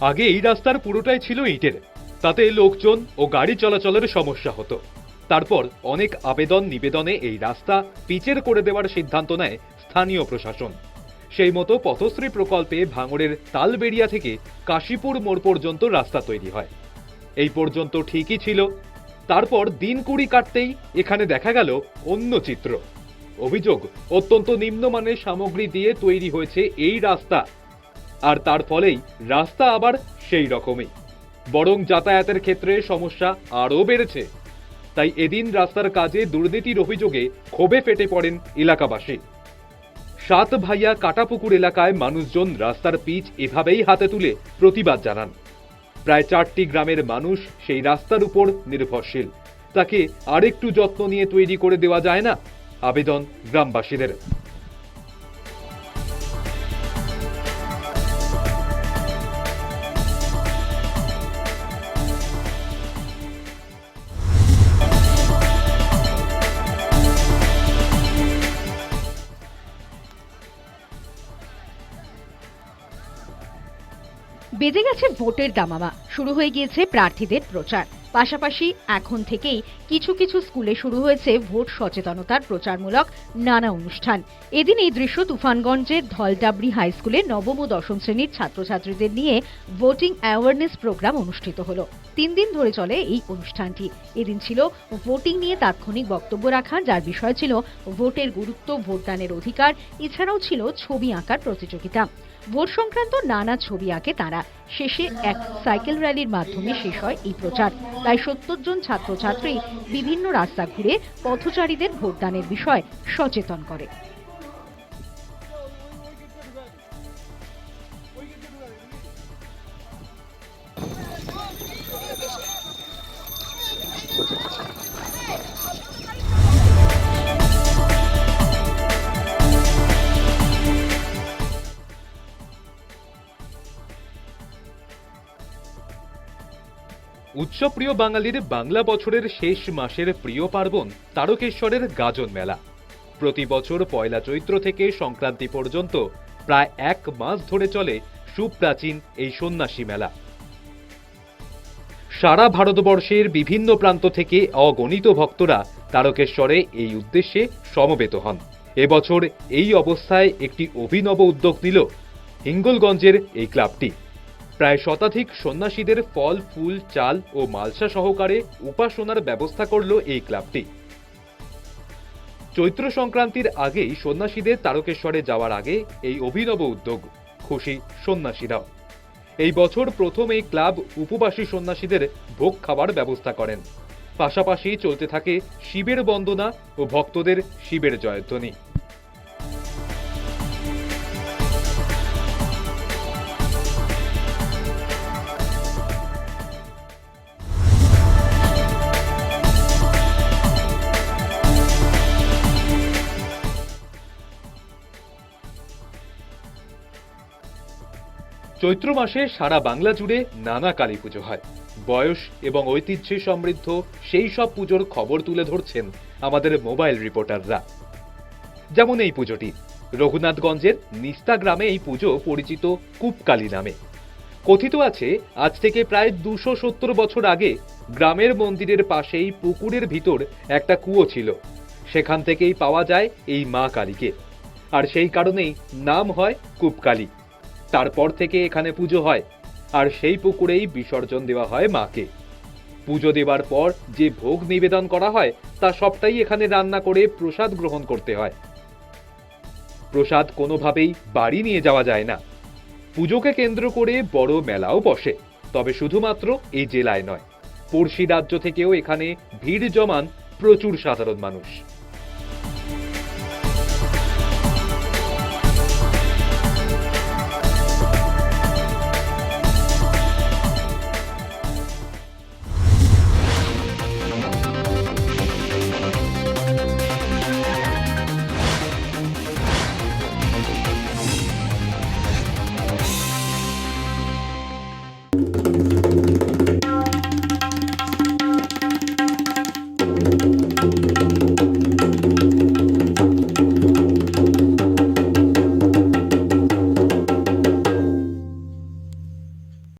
আগে এই রাস্তার পুরোটাই ছিল ইটের। তাতে লোকজন ও গাড়ি চলাচলের সমস্যা হতো। তারপর অনেক আবেদন নিবেদনে এই রাস্তা পিচের করে দেওয়ার সিদ্ধান্ত নেয় স্থানীয় প্রশাসন। সেই মতো পথশ্রী প্রকল্পে ভাঙড়ের তালবেড়িয়া থেকে কাশীপুর মোড় পর্যন্ত রাস্তা তৈরি হয়। এই পর্যন্ত ঠিকই ছিল। তারপর দিন কুড়ি কাটতেই এখানে দেখা গেল অন্য চিত্র। অভিযোগ অত্যন্ত নিম্নমানের সামগ্রী দিয়ে তৈরি হয়েছে এই রাস্তা। আর তার ফলেই রাস্তা আবার সেই রকমই। বরং যাতায়াতের ক্ষেত্রে সমস্যা আরও বেড়েছে। তাই এদিন রাস্তার কাজে দুর্নীতির অভিযোগে ক্ষোভে ফেটে পড়েন এলাকাবাসী। সাত ভাইয়া কাটাপুকুর এলাকায় মানুষজন রাস্তার পিচ এভাবেই হাতে তুলে প্রতিবাদ জানান। প্রায় চারটি গ্রামের মানুষ সেই রাস্তার উপর নির্ভরশীল। তাকে আরেকটু যত্ন নিয়ে তৈরি করে দেওয়া যায় না? আবেদন গ্রামবাসীদের। বেজে গেছে ভোটের দামামা। শুরু হয়ে গিয়েছে প্রার্থীদের প্রচার। পাশাপাশি এখন থেকেই কিছু কিছু স্কুলে শুরু হয়েছে ভোট সচেতনতার প্রচারমূলক নানা অনুষ্ঠান। এদিন এই দৃশ্য তুফানগঞ্জের ধলডাবরি হাই স্কুলে নবম ও দশম শ্রেণির ছাত্রছাত্রীদের নিয়ে ভোটিং অ্যাওয়ারনেস প্রোগ্রাম অনুষ্ঠিত হলো। তিন দিন ধরে চলে এই অনুষ্ঠানটি। এদিন ছিল ভোটিং নিয়ে তাৎক্ষণিক বক্তব্য রাখা, যার বিষয় ছিল ভোটের গুরুত্ব, ভোটদানের অধিকার, এছাড়াও ছিল ছবি আঁকার প্রতিযোগিতা। ভোট সংক্রান্ত নানা ছবি আঁকে তারা। শেষে এক সাইকেল র্যালির মাধ্যমে শেষ হয় এই প্রচার। তাই সত্তর জন ছাত্রছাত্রী বিভিন্ন রাস্তা ঘুরে পথচারীদের ভোটদানের বিষয়ে সচেতন করে। উৎসবপ্রিয় বাঙালির বাংলা বছরের শেষ মাসের প্রিয় পার্বণ তারকেশ্বরের গাজন মেলা। প্রতি বছর পয়লা চৈত্র থেকে সংক্রান্তি পর্যন্ত প্রায় এক মাস ধরে চলে সুপ্রাচীন এই সন্ন্যাসী মেলা। সারা ভারতবর্ষের বিভিন্ন প্রান্ত থেকে অগণিত ভক্তরা তারকেশ্বরে এই উদ্দেশ্যে সমবেত হন। এবছর এই অবস্থায় একটি অভিনব উদ্যোগ নিল হিঙ্গলগঞ্জের এই ক্লাবটি। প্রায় শতাধিক সন্ন্যাসীদের ফল, ফুল, চাল ও মালসা সহকারে উপাসনার ব্যবস্থা করল এই ক্লাবটি। চৈত্র সংক্রান্তির আগেই সন্ন্যাসীদের তারকেশ্বরে যাওয়ার আগে এই অভিনব উদ্যোগ, খুশি সন্ন্যাসীরাও। এই বছর প্রথম এই ক্লাব উপবাসী সন্ন্যাসীদের ভোগ খাবার ব্যবস্থা করেন। পাশাপাশি চলতে থাকে শিবের বন্দনা ও ভক্তদের শিবের জয়ধ্বনি। চৈত্র মাসে সারা বাংলা জুড়ে নানা কালী পুজো হয়। বয়স এবং ঐতিহ্যে সমৃদ্ধ সেই সব পুজোর খবর তুলে ধরছেন আমাদের মোবাইল রিপোর্টাররা। যেমন এই পুজোটি। রঘুনাথগঞ্জের নিস্তা গ্রামে এই পুজো পরিচিত কূপকালী নামে। কথিত আছে, আজ থেকে প্রায় দুশো সত্তর বছর আগে গ্রামের মন্দিরের পাশেই পুকুরের ভিতর একটা কুয়ো ছিল। সেখান থেকেই পাওয়া যায় এই মা কালীকে। আর সেই কারণেই নাম হয় কূপকালী। তারপর থেকে এখানে পুজো হয়, আর সেই পুকুরেই বিসর্জন দেওয়া হয় মাকে। পুজো দেবার পর যে ভোগ নিবেদন করা হয়, তা সবটাই এখানে রান্না করে প্রসাদ গ্রহণ করতে হয়। প্রসাদ কোনোভাবেই বাড়ি নিয়ে যাওয়া যায় না। পুজোকে কেন্দ্র করে বড় মেলাও বসে, তবে শুধুমাত্র এই জেলায় নয়। পড়শি রাজ্য থেকেও এখানে ভিড় জমান প্রচুর সাধারণ মানুষ।